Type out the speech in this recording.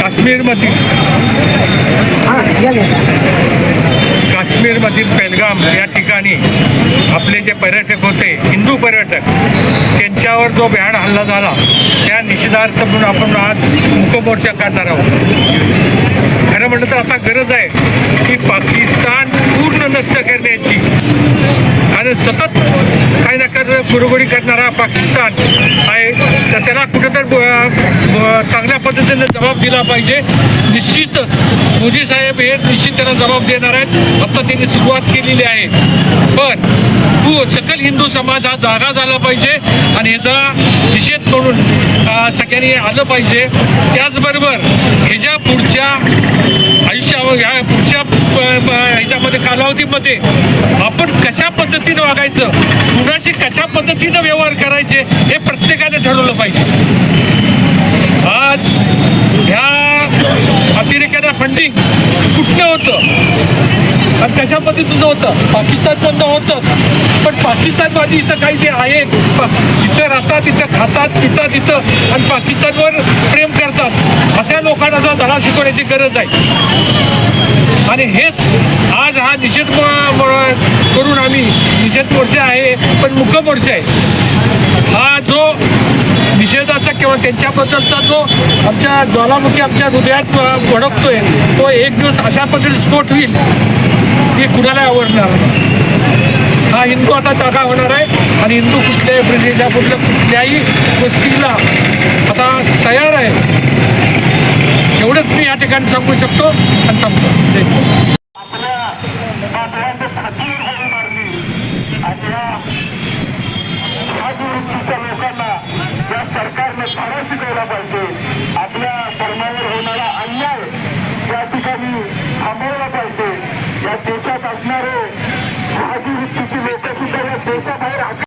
काश्मीरमधील काश्मीरमधील पेलगाम या ठिकाणी आपले जे पर्यटक होते हिंदू पर्यटक त्यांच्यावर जो भ्याड हल्ला झाला त्या निषेधार्थ म्हणून आपण आज मुकमोर्चा काढणार आहोत. खरं म्हटलं तर आता गरज आहे की पाकिस्तान पूर्ण नष्ट करण्याची. आणि सतत काही ना काही गुरुगुरी करणारा पाकिस्तान आहे. तर त्याला कुठंतरी चांगल्या पद्धतीने जबाब दिला पाहिजे. निश्चितच मोदी साहेब हे निश्चित त्याला जबाब देणार आहेत. आता त्यांनी सुरुवात केलेली आहे. पण तू सकल हिंदू समाज हा जागा झाला पाहिजे आणि ह्याचा निषेध करून सगळ्यांनी आलं पाहिजे. त्याचबरोबर ह्याच्या पुढच्या आयुष्यावर ह्या पुढच्या प- ह्याच्यामध्ये कालावधीमध्ये आपण कशा पद्धतीनं वागायचं? कुणाशी कशा पद्धतीनं व्यवहार करायचे? हे प्रत्येकाने ठरवलं पाहिजे. आज ह्या अतिरेक्यांना फंडिंग कुठलं होतं? आणि कशा पद्धतीचं होतं? पाकिस्तानमधनं होतं. पण पाकिस्तानमध्ये इथं काही जे आहेत प- इथं राहतात इथं खातात पितात इथं आणि पाकिस्तानवर प्रेम करतात. अशा लोकांना जो धडा शिकवण्याची गरज आहे. आणि हेच आज हा निषेध म- करून आम्ही निषेध मोर्चा आहे पण मुख मोर्चा आहे. हा जो किंवा त्यांच्याबद्दलचा जो आमच्या ज्वालामुखी आमच्या हृदयात भडकतोय तो एक दिवस अशा पद्धतीने स्फोट होईल की कुणाला आवडणार हा हिंदू आता जागा होणार आहे आणि हिंदू कुठल्याही ब्रिटिशा कुठल्या कुठल्याही गोष्टीला आता तयार आहे एवढंच मी या ठिकाणी सांगू शकतो आणि सांगतो लोकांना ठिकाणी आंदोलनात असते या देशात असणारे